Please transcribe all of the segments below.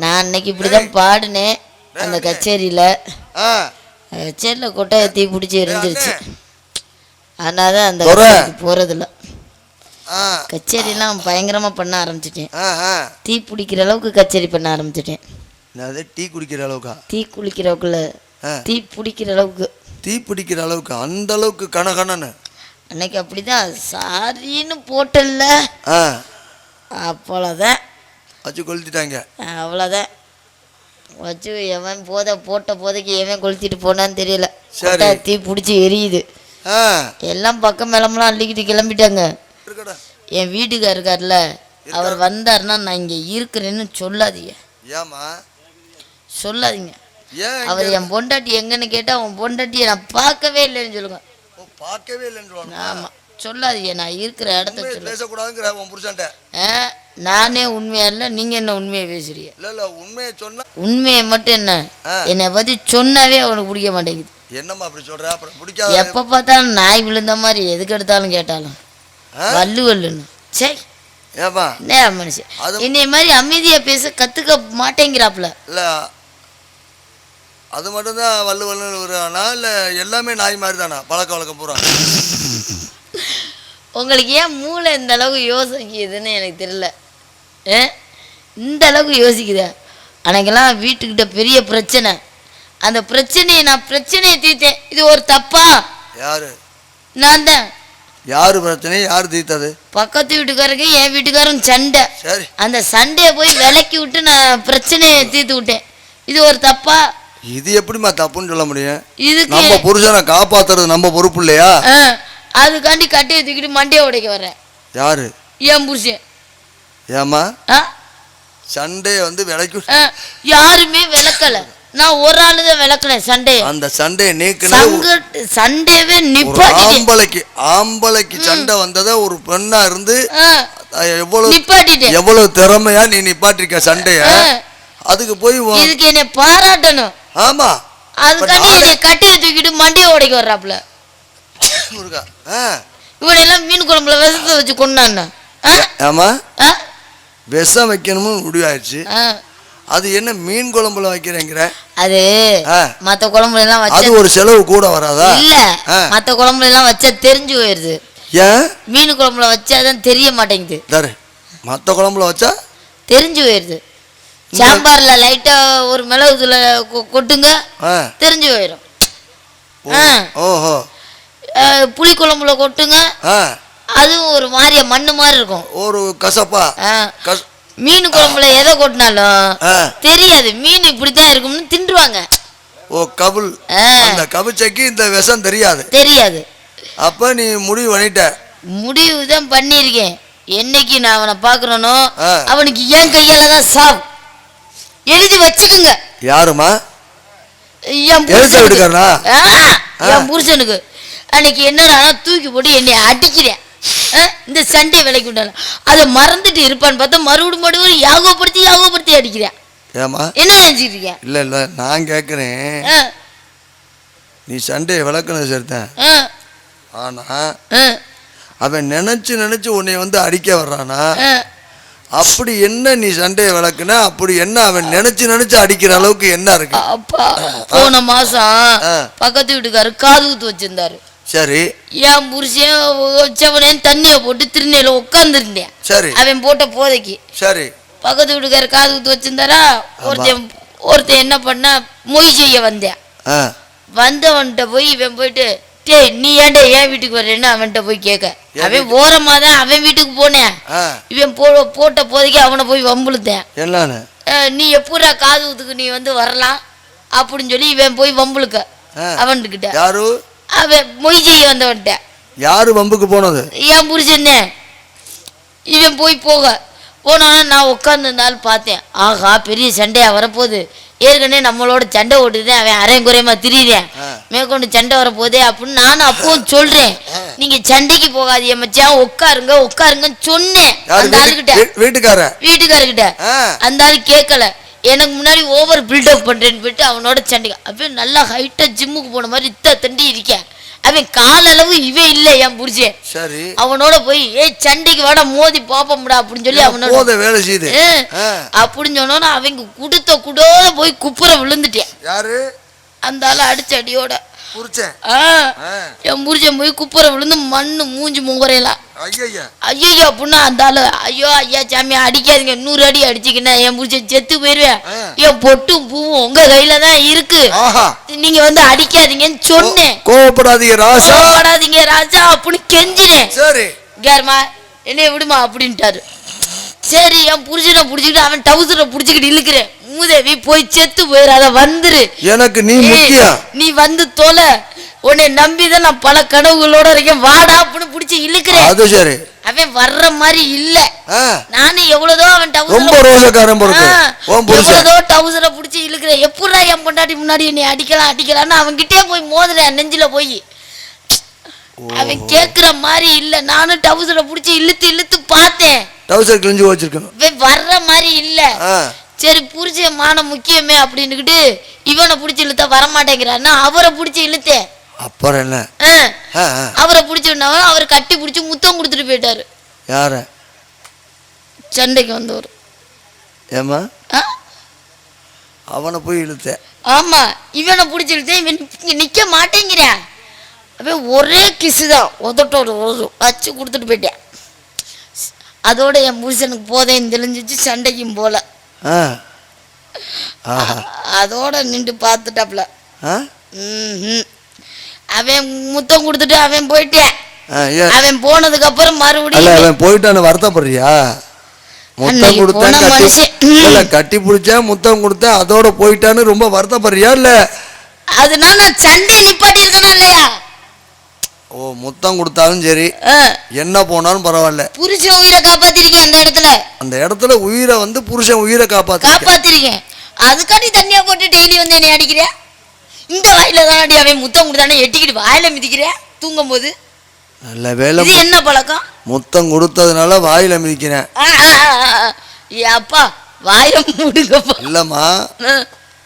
நான் அன்னைக்கு இப்படிதான் பாடினேன். அந்த கச்சேரியில. கச்சேரியில் கொட்டையை தீ பிடிச்சி எரிஞ்சிருச்சு அதனால தான் அந்த போறதில்ல. கச்சேரிலாம் பயங்கரமா பண்ண ஆரம்பிச்சிட்டேன். தீ பிடிக்கிற அளவுக்கு கச்சேரி பண்ண ஆரம்பிச்சிட்டேன். டீ குடிக்கிற அளவுக்கா? தீ குளிக்கிறவுக்குள்ள ஆ. தீ பிடிக்கிற அளவுக்கு. டீ பிடிக்கிற அளவுக்கு அந்த அளவுக்கு கனகனன்னு. அன்னைக்கு அப்படிதான் சாரின்னு போட்டல்ல. ஆ. அவ்வளோதான் வச்சு கொளுத்திட்டாங்க. அவ்வளோதான் வச்சு எவன் போத போட்ட போதைக்கு எவன் கொளுத்திட்டு போனான்னு தெரியல. தீ பிடிச்சி எரியுது. எல்லாம் பக்கம் மேலம்லாம் அள்ளிக்கிட்டு கிளம்பிட்டாங்க. என் வீட்டுக்கார் இருக்கார்ல அவர் வந்தாருன்னா நான் இங்கே இருக்கிறேன்னு சொல்லாதீங்க. ஏமா சொல்லாதீங்க. அவர் என் பொண்டாட்டி எங்கன்னு கேட்டால் அவன் பொண்டாட்டியை நான் பார்க்கவே இல்லைன்னு சொல்லுங்க. பார்க்கவே இல்லைன்னு ஆமாம் சொல்லாதீங்க நான் இருக்கிற இடத்த உண்மையை சொல்லுங்க. பேசக்கூடாதுங்கிற உன் புருஷன்ட்ட. ஆ, நானே உண்மையா இல்லை நீங்கள் என்ன உண்மையை பேசுறீங்க? இல்ல இல்ல உண்மையை சொன்னா உண்மையை மட்டும் என்ன. என்னை பற்றி சொன்னாவே அவனுக்கு பிடிக்க மாட்டேங்குது. என்னம்மா அப்படி சொல்ற? அப்புறம் பிடிக்காத எப்போ பார்த்தாலும் நாய் விழுந்த மாதிரி எதுக்கு எடுத்தாலும் கேட்டாலும்? வல்லு வல்லுன்னு சே ஏமா என்ன மனுஷன்? என்னைய மாதிரி அமைதியாக பேச கற்றுக்க மாட்டேங்கிறாப்புல. இல்ல அது மட்டும்தான் வல்லு வல்லு வருவானா இல்ல எல்லாமே நாய் மாதிரி தானா பழக்க வழக்கம் பூரா. உங்களுக்கு ஏன் மூளை இந்த அளவுக்கு யோசிக்குதுன்னு எனக்கு தெரியல. இந்த அளவுக்கு யோசிக்குதா அன்னைக்கெல்லாம் வீட்டுக்கிட்ட பெரிய பிரச்சனை. அந்த பிரச்சனையை நான் பிரச்சனையை தீர்த்தேன். இது ஒரு தப்பா? யாரு? நான் தான். யாரு பிரச்சனை? யாரு தீர்த்தது? பக்கத்து வீட்டுக்காரருக்கு என் வீட்டுக்காரரும் சண்டை. சரி. அந்த சண்டையை போய் விலக்கி விட்டு நான் பிரச்சனையை தீர்த்து விட்டேன். இது ஒரு தப்பா? இது எப்படிம்மா தப்புன்னு சொல்ல முடியும்? இதுக்கு நம்ம புருஷனை காப்பாத்துறது நம்ம பொறுப்பு இல்லையா? ஆ, அதுக்காண்டி கட்டையை தூக்கிட்டு மண்டையை உடைக்க வரேன் யாரு? என் புருஷன். ஏமா சண்டையை வந்து விலைக்கு ஆ, யாருமே விளக்கல நான் ஒரு ஆளு தான் விளக்குனேன் சண்டையை. அந்த சண்டையை நீக்கின ஒரு நிப்பாட்டிட்டேன் ஆம்பளைக்கு ஆம்பளைக்கு சண்டை வந்ததை ஒரு பெண்ணா இருந்து எவ்வளவு நிப்பாட்டிட்டேன். எவ்வளவு திறமையா நீ நிப்பாட்டிருக்க சண்டைய? அதுக்கு போய் இதுக்கு என்னை பாராட்டணும். ஆமா. அதுக்காண்டி என்னை கட்டையை தூக்கிட்டு மண்டையை உடைக்க ஆ. இவனை எல்லாம் மீன் குழம்புல விஷத்தை வச்சு கொண்டாண்ணா ஆமா விஷம் வைக்கணும்னு முடிவாயிடுச்சு. அது என்ன மீன் குழம்புல வைக்கிறேங்கிற? அது. மத்த குழம்புல எல்லாம் அது வச்சா ஒரு செலவு கூட வராதா? இல்ல. மத்த குழம்புல எல்லாம் வச்சா தெரிஞ்சு போயிருது. ஏன்? மீன் குழம்புல வச்சாதான் தெரிய மாட்டேங்குது. தரு மற்ற குழம்புல வச்சா? தெரிஞ்சு போயிருது. சாம்பார்ல லைட்டா ஒரு மிளகு கொ- கொட்டுங்க. தெரிஞ்சு போயிடும். ஓஹோ. புளி குழம்புல கொட்டுங்க. அதுவும் ஒரு மாதிரியா மண்ணு மாதிரி இருக்கும். ஒரு கசப்பா? மீன் குழம்புல எதை கொட்டினாலும். தெரியாது. மீன் இப்படித்தான் இருக்கும்னு தின்றுவாங்க. ஓ கபுல். அந்த கபிச்சைக்கு இந்த விஷம் தெரியாது. தெரியாது. அப்ப நீ முடிவு பண்ணிட்ட. முடிவு தான் பண்ணியிருக்கேன். என்னைக்கு நான் அவனை பார்க்கறனோ ஆ. அவனுக்கு என் கையால தான் சாவு. எழுதி வச்சுக்குங்க. யாருமா என் புருஷனுக்கு. என் புருஷனுக்கு. அன்னைக்கு என்னடா தூக்கி போட்டு என்னை அடிக்கிறேன். இந்த சண்டை விலைக்கு விட்டாலும். அதை மறந்துட்டு இருப்பான்னு பார்த்தா மறுபடியும் மறுபடியும் யாகப்படுத்தி யாகப்படுத்தி அடிக்கிறேன் ஏமா என்ன நினைச்சிட்டு இருக்கேன் இல்ல இல்ல நான் கேக்குறேன். ஆ, நீ சண்டையை விளக்குனது சரிதான் ஆ, ஆனா அவன் நினைச்சு நினைச்சு உன்னை வந்து அடிக்க வர்றானா. அப்படி என்ன நீ சண்டையை விளக்குன? அப்படி என்ன அவன் நினைச்சு நினைச்சு அடிக்கிற அளவுக்கு என்ன இருக்கு? அப்பா போன மாசம். பக்கத்து வீட்டுக்காரு காது குத்து வச்சிருந்தாரு. சரி. என் புருஷன் வச்சவனே தண்ணியை போட்டு திருநெல்ல உட்காந்துருந்தேன் சரி. அவன் போட்ட போதைக்கு. சரி. பக்கத்து வீட்டுக்காரு காது குத்து வச்சிருந்தாரா? ஒருத்தன் ஒருத்தன் என்ன பண்ணா மொய் செய்ய வந்தேன். வந்தவன்கிட்ட போய் இவன் போயிட்டு டேய் நீ ஏன்டா என் வீட்டுக்கு வர்றேன்னு அவன்கிட்ட போய் கேட்க அவன் ஓரமா தான் அவன் வீட்டுக்கு போனேன். இவன் போ போட்ட போதைக்கு அவனை போய் வம்புழுத்தேன். நீ எப்பூரா காது குத்துக்கு நீ வந்து வரலாம்? அப்படின்னு சொல்லி இவன் போய் வம்புழுக்க. அவன்கிட்ட. யாரு? அவன் மொய் செய்ய வந்தவன்கிட்ட யாரு வம்புக்கு போனது? என் புருஷன். இவன் போய் போக. போனோன்னா நான் உட்காந்துருந்தாலும் பார்த்தேன். ஆஹா பெரிய சண்டையா வரப்போகுது. ஏற்கனவே நம்மளோட சண்டை ஓட்டுதேன் அவன் அரையும் குறையமா திரியிறேன் ஆ. மேற்கொண்டு சண்டை வரப்போதே அப்படின்னு நானும் அப்பவும் சொல்றேன். நீங்க சண்டைக்கு போகாதீங்க மச்சான். உட்காருங்க உட்காருங்கன்னு சொன்னேன். அந்த ஆளுகிட்ட. வீட்டுக்கார வீட்டுக்காரர்கிட்ட. அந்த ஆள் கேட்கல. எனக்கு முன்னாடி ஓவர் பில்டப் பண்றேன்னு போயிட்டு அவனோட சண்டைக்கு அப்படியே நல்லா ஹைட்டா ஜிம்முக்கு போன மாதிரி இத்த தண்டி இருக்கேன். அவன் காலளவு இவன் இல்லை என் புருஷன் சரி. அவனோட போய் ஏய் சண்டைக்கு வாடா மோதி பாப்போம்டா அப்படின்னு சொல்லி அவனோட வேலை செய்யுது. அப்படின்னு சொன்னோன்னா அவங்க கொடுத்த குடோட போய் குப்புற விழுந்துட்டேன். யாரு? அந்த ஆளு அடிச்ச அடியோட. புரிச்சேன். என் புருஷன் போய் குப்புற விழுந்து மண்ணு மூஞ்சி முங்குறையலாம் ஐயா அப்படின்னா அந்த ஆளு. ஐயோ ஐயா சாமி அடிக்காதீங்க. நூறு அடி அடிச்சுக்கினா என் புருஷன் செத்து போயிருவேன். என் பொட்டும் பூவும் உங்க கையில தான் இருக்கு. நீங்க வந்து அடிக்காதீங்கன்னு சொன்னேன். கோவப்படாதீங்க ராசா கோவப்படாதீங்க ராஜா அப்படின்னு கெஞ்சினேன். சரி. கேருமா என்னைய விடுமா அப்படின்ட்டாரு. சரி என் புருஷனை புடிச்சுக்கிட்டு அவன் டவுசரை புடிச்சுக்கிட்டு இழுக்கிறேன். மூதேவி போய் செத்து போயிடாத வந்துரு. எனக்கு நீ முக்கியம் நீ வந்து தொலை. உன்னை நம்பிதான் நான் பல கனவுகளோட இருக்கேன். வாடா அப்படின்னு புடிச்சு இழுக்கிறேன் அது சரி. அவன் வர்ற மாதிரி இல்ல. நானும் எவ்வளவுதோ அவன் ரொம்ப ரோசக்காரன் எவ்வளவுதோ டவுசரை புடிச்சு இழுக்கிறேன் எப்படா என் பொண்டாட்டி முன்னாடி நீ அடிக்கலாம் அடிக்கலாம்னு அவன்கிட்டயே போய் மோதுறேன் நெஞ்சில போய். அவன் கேக்குற மாதிரி இல்ல. நானும் டவுசரை புடிச்சு இழுத்து இழுத்து பார்த்தேன். டவுசர் கிழிஞ்சு வச்சிருக்கணும் வர்ற மாதிரி இல்ல. சரி புரிச்ச மானம் முக்கியமே அப்படின்னுக்கிட்டு இவனை பிடிச்சி இழுத்தா வரமாட்டேங்கிறான்னு அவரை பிடிச்சி இழுத்தேன் அப்புறம் என்ன. அவரை பிடிச்சிருந்தவ அவர் கட்டி பிடிச்சி முத்தம் கொடுத்துட்டு போயிட்டாரு. யார? சண்டைக்கு வந்தவர். ஏமா ஆ? அவனை போய் இழுத்த. ஆமா இவனை பிடிச்சி இழுத்தேன் இவன் நிக்க மாட்டேங்கிறான் அப்படியே ஒரே கிசு தான் உதட்டோட ஒரு வச்சு கொடுத்துட்டு போயிட்டேன். அதோட என் புருஷனுக்கு போதையும் தெளிஞ்சிச்சு சண்டைக்கும் போல. ஆ. அதோட நின்று பார்த்துட்டாப்ல. அவன் முத்தம் கொடுத்துட்டு அவன் போயிட்டான் அவன் போனதுக்கு அப்புறம் மறுபடியும் அவன் போயிட்டான்னு வருத்தப்படுறியா? முத்தம் கொடுத்தேன். இல்ல கட்டி பிடிச்சேன் முத்தம் கொடுத்தேன் அதோட போயிட்டான்னு ரொம்ப வருத்தப்படுறியா இல்ல? அதனால நான் சண்டை நிப்பாட்டி இருக்கணும் இல்லையா? ஓ முத்தம் கொடுத்தாலும் சரி. என்ன போனாலும் பரவாயில்ல. புருஷன் உயிரை காப்பாத்திருக்கேன் அந்த இடத்துல. அந்த இடத்துல உயிரை வந்து புருஷன் உயிரை காப்பாத்து காப்பாத்திருக்கேன் அதுக்காண்டி தண்ணியா போட்டு டெய்லி வந்து என்னை அடிக்கிறியா? இந்த வாயில தானடி அவன் முத்தம் கொடுத்தானே எட்டிக்கிட்டு வாயில மிதிக்கிறியா? தூங்கும் போது நல்ல வேலை. இது என்ன பழக்கம்? முத்தம் கொடுத்ததுனால வாயில மிதிக்கிறேன். அப்பா வாய மூடுங்கப்பா. இல்லம்மா.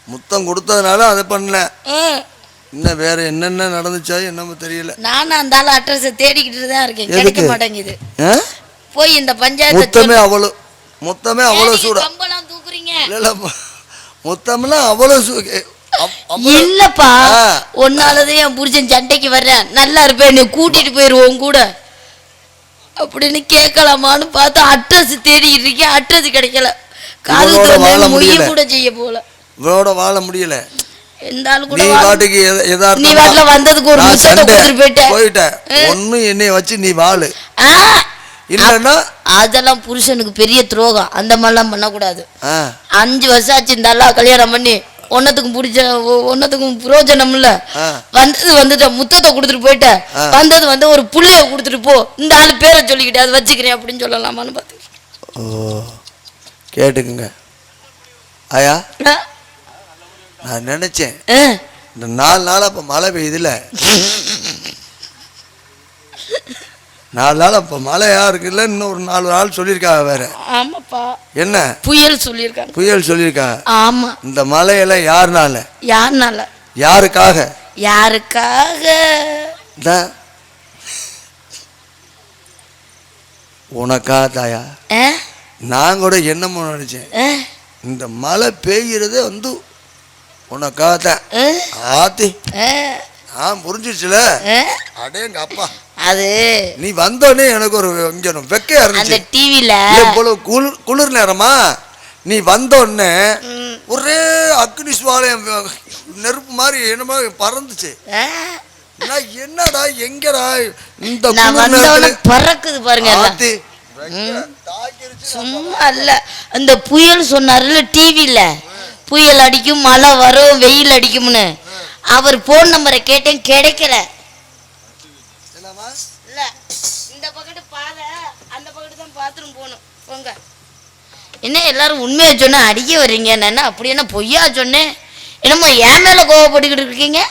முத்தம் கொடுத்ததுனால அதை பண்ணல. இன்னும் வேற என்னென்ன நடந்துச்சா என்னமோ தெரியல. நானும் அந்த ஆள் அட்ரஸை தேடிக்கிட்டு தான் இருக்கேன்? கிடைக்க மாட்டேங்குது? போய் இந்த பஞ்சாயத்தை முத்தமே அவ்வளோ முத்தமே அவ்வளோ ஏன் நீங்க சூடா. கம்பெல்லாம் தூக்குறீங்க? இல்ல முத்தம்லாம் அவ்வளோ சூ இல்லப்பா. ஒன்னாலதான் என் புருஷன் சண்டைக்கு வர்றேன். நல்லா இருப்பேன். நீ கூட்டிட்டு போயிருவோம் கூட அப்படின்னு கேட்கலாமான்னு பார்த்தா அட்ரஸ் தேடிக்கிட்டு இருக்கேன். அட்ரஸ் கிடைக்கல. காது முடியல. கூட செய்ய போல. இவளோட வாழ முடியல. நீ பாட்டுக்கு நீ வாட்டில வந்ததுக்கு ஒரு சண்டை. கொடுத்துட்டு போயிட்ட. ஒண்ணு என்னைய வச்சு நீ வாழு. இல்லைன்னா அதெல்லாம் புருஷனுக்கு பெரிய துரோகம். அந்த மாதிரிலாம் பண்ணக்கூடாது. அஞ்சு வருஷம் ஆச்சு இந்த அல்லா கல்யாணம் பண்ணி. ஒன்னத்துக்கும் பிடிச்ச ஒன்னத்துக்கும் புரோஜனம் இல்ல. வந்தது வந்துட்ட முத்தத்தை கொடுத்துட்டு போயிட்ட. வந்தது வந்து ஒரு புள்ளைய கொடுத்துட்டு போ. இந்த ஆளு பேரை சொல்லிக்கிட்டு அதை வச்சுக்கிறேன் அப்படின்னு சொல்லலாமான்னு பார்த்து கேட்டுக்குங்க. ஆயா? நான் நினைச்சேன். இந்த நாலு நாளா இப்ப மழை பெய்யுதுல. நாலு நாள் அப்ப மழையா இருக்குல்ல இன்னும் ஒரு நாலு நாள் சொல்லியிருக்காங்க வேற. ஆமாப்பா. என்ன? புயல் சொல்லியிருக்காங்க. புயல் சொல்லியிருக்காங்க. ஆமா. இந்த மழையெல்லாம் யாருனால? யாருனால? யாருக்காக? யாருக்காக? இந்த உனக்கா தாயா? நான் கூட என்னமோ நினைச்சேன். இந்த மழை பெய்யறதே வந்து உனக்கா தான் ஆ, ஆத்தி. ஆ, ஆ. அடேங்க அப்பா. அது. நீ வந்தோடனே எனக்கு ஒரு இங்க வெக்கையா இருந்துச்சு. டிவில இவ்வளவு குளிர் குளிர் நேரமா? நீ வந்தோடனே ஒரே அக்னி சுவாலயம் நெருப்பு மாதிரி என்னமோ பறந்துச்சு. என்னடா எங்கடா இந்த பறக்குது பாருங்க. சும்மா இல்ல. அந்த புயல் சொன்னார்ல டிவில புயல் அடிக்கும் மழை வரும் வெயில் அடிக்கும்னு. அவர் போன் நம்பரை கேட்டேன் கிடைக்கல? இல்ல இந்த பக்கத்து பாதை அந்த பக்கத்து தான் பாத்ரூம் போகணும். போங்க. என்ன எல்லாரும் உண்மையை சொன்னா அடிக்க வர்றீங்க? நான் என்ன அப்படி என்ன பொய்யா சொன்னேன்? என்னமோ என் மேல கோவப்பட்டுக்கிட்டு இருக்கீங்க?